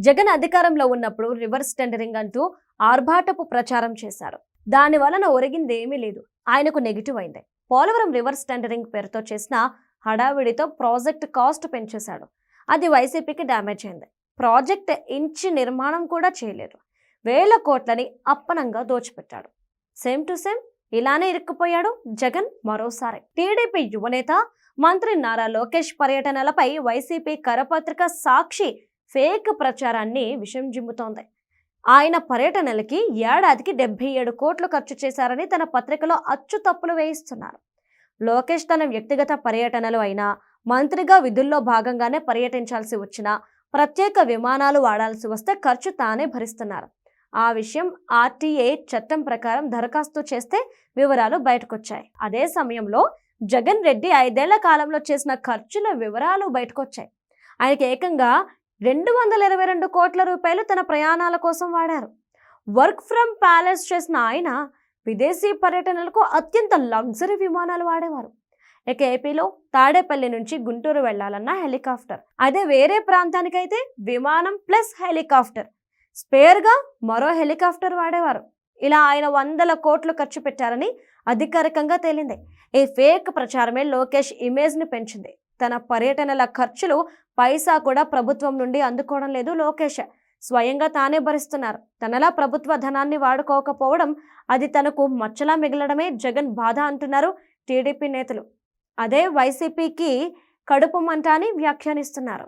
జగన్ అధికారంలో ఉన్నప్పుడు reverse tendering అంటూ ఆర్భాటపు ప్రచారం చేశారు. దాని వలన ఒరిగింది ఏమీ లేదు. ఆయనకు నెగిటివ్ అయింది. పోలవరం రివర్స్ టెండరింగ్ పేరుతో చేసిన హడావిడితో ప్రాజెక్ట్ కాస్ట్ పెంచేశాడు. అది వైసీపీకి డ్యామేజ్ అయింది. ప్రాజెక్ట్ ఇంచి నిర్మాణం కూడా చేయలేదు. వేల కోట్లని అప్పనంగా దోచిపెట్టాడు. సేమ్ టు సేమ్ ఇలానే ఇరుక్కుపోయాడు జగన్ మరోసారి. టీడీపీ యువనేత మంత్రి నారా లోకేష్ పర్యటనలపై వైసీపీ కరపత్రిక సాక్షి ఫేక్ ప్రచారాన్ని విషం జిమ్ముతోంది. ఆయన పర్యటనలకి ఏడాదికి డెబ్బై ఏడు కోట్లు ఖర్చు చేశారని తన పత్రికలో అచ్చు తప్పులు వేయిస్తున్నారు. లోకేష్ తన వ్యక్తిగత పర్యటనలు అయినా మంత్రిగా విధుల్లో భాగంగానే పర్యటించాల్సి వచ్చినా ప్రత్యేక విమానాలు వాడాల్సి వస్తే ఖర్చు తానే భరిస్తున్నారు. ఆ విషయం ఆర్టీఏ చట్టం ప్రకారం దరఖాస్తు చేస్తే వివరాలు బయటకొచ్చాయి. అదే సమయంలో జగన్ రెడ్డి ఐదేళ్ళ కాలంలో చేసిన ఖర్చుల వివరాలు బయటకొచ్చాయి. ఆయనకి ఏకంగా రెండు వందల ఇరవై రెండు కోట్ల రూపాయలు తన ప్రయాణాల కోసం వాడారు. వర్క్ ఫ్రమ్ ప్యాలెస్ చేసిన ఆయన విదేశీ పర్యటనలకు అత్యంత లగ్జరీ విమానాలు వాడేవారు. ఇక ఏపీలో తాడేపల్లి నుంచి గుంటూరు వెళ్ళాలన్న హెలికాప్టర్. అదే వేరే ప్రాంతానికైతే విమానం ప్లస్ హెలికాప్టర్. స్పేర్గా మరో హెలికాప్టర్ వాడేవారు. ఇలా ఆయన వందల కోట్లు ఖర్చు పెట్టారని అధికారికంగా తేలింది. ఈ ఫేక్ ప్రచారమే లోకేష్ ఇమేజ్ని పెంచింది. తన పర్యటనల ఖర్చులు పైసా కూడా ప్రభుత్వం నుండి అందుకోవడం లేదు. లోకేష్ స్వయంగా తానే భరిస్తున్నారు. తనలా ప్రభుత్వ ధనాన్ని వాడుకోకపోవడం అది తనకు మచ్చలా మిగలడమే జగన్ బాధ అంటున్నారు టీడీపీ నేతలు. అదే వైసీపీకి కడుపు మంట అని వ్యాఖ్యానిస్తున్నారు.